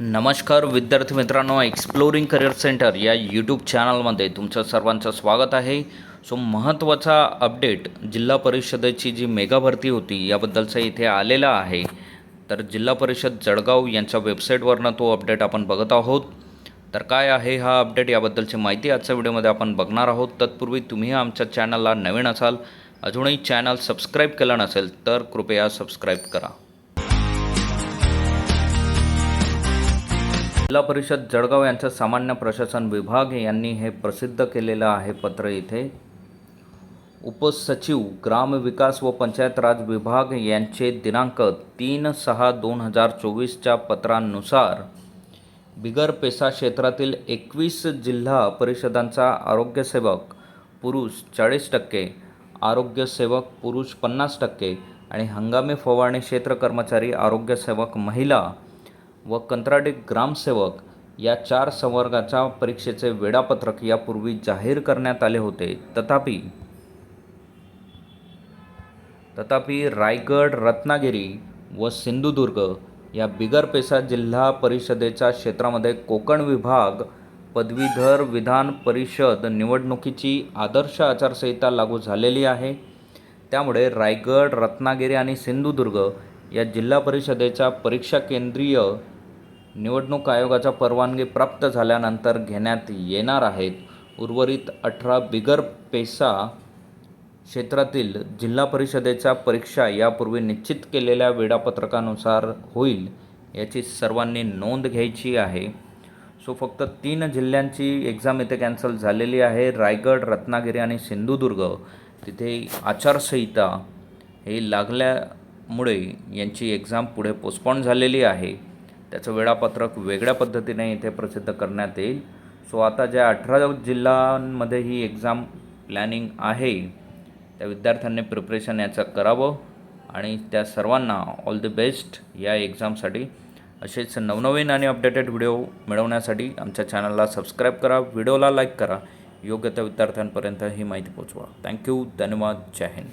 नमस्कार विद्यार्थी मित्रांनो एक्सप्लोरिंग करिअर सेंटर या यूट्यूब चॅनलमध्ये तुमचं सर्वांचं स्वागत आहे. सो महत्त्वाचा अपडेट जिल्हा परिषदेची जी मेगा भरती होती याबद्दलचा इथे आलेला आहे. तर जिल्हा परिषद जळगाव यांच्या वेबसाईटवरनं तो अपडेट आपण बघत आहोत. तर काय आहे हा अपडेट याबद्दलची माहिती आजच्या व्हिडिओमध्ये आपण बघणार आहोत. तत्पूर्वी तुम्ही आमच्या चॅनलला नवीन असाल अजूनही चॅनल सबस्क्राईब केलं नसेल तर कृपया सबस्क्राईब करा. जिल्हा परिषद जळगाव यांचा सामान्य प्रशासन विभाग यांनी हे प्रसिद्ध केलेलं आहे पत्र इथे. उपसचिव ग्रामविकास व पंचायत राज विभाग यांचे दिनांक तीन सहा दोन हजार चोवीसच्या पत्रानुसार बिगर पेसा क्षेत्रातील एकवीस जिल्हा परिषदांचा आरोग्यसेवक पुरुष चाळीस टक्के आरोग्यसेवक पुरुष पन्नास टक्के आणि हंगामी फवारणी क्षेत्र कर्मचारी आरोग्यसेवक महिला व कंत्राटी ग्रामसेवक या चार संवर्गाच्या परीक्षेचे वेळापत्रक यापूर्वी जाहीर करण्यात आले होते. तथापि तथापि रायगड रत्नागिरी व सिंधुदुर्ग या बिगर पेसा जिल्हा परिषदेच्या क्षेत्रामध्ये कोकण विभाग पदवीधर विधान परिषद निवडणुकीची आदर्श आचारसंहिता लागू झालेली आहे. त्यामुळे रायगड रत्नागिरी आणि सिंधुदुर्ग या जिल्हा परिषदेच्या परीक्षा केंद्रीय निवडणूक आयोगाचा परवानगी प्राप्त झाल्यानंतर घेण्यात येणार आहेत. उर्वरित अठरा बिगर पेसा क्षेत्रातील जिल्हा परिषदेच्या परीक्षा यापूर्वी निश्चित केलेल्या वेळापत्रकानुसार होईल याची सर्वांनी नोंद घ्यायची आहे. सो फक्त तीन जिल्ह्यांची एक्झाम इथे कॅन्सल झालेली आहे. रायगड रत्नागिरी आणि सिंधुदुर्ग. तिथे आचारसंहिता हे लागल्यामुळे यांची एक्झाम पुढे पोस्टपॉन झालेली आहे. त्याचं वेळापत्रक वेगळ्या पद्धतीने इथे प्रसिद्ध करण्यात येईल. सो आता ज्या अठरा जिल्ह्यांमध्ये ही एक्झाम प्लॅनिंग आहे त्या विद्यार्थ्यांनी प्रिपरेशन याचं करावं आणि त्या सर्वांना ऑल द बेस्ट या एक्झामसाठी असेच नवनवीन आणि अपडेटेड व्हिडिओ मिळवण्यासाठी आमच्या चॅनलला सबस्क्राईब करा व्हिडिओला लाईक करा. योग्य त्या विद्यार्थ्यांपर्यंत ही माहिती पोचवा. थँक्यू धन्यवाद. जय हिंद.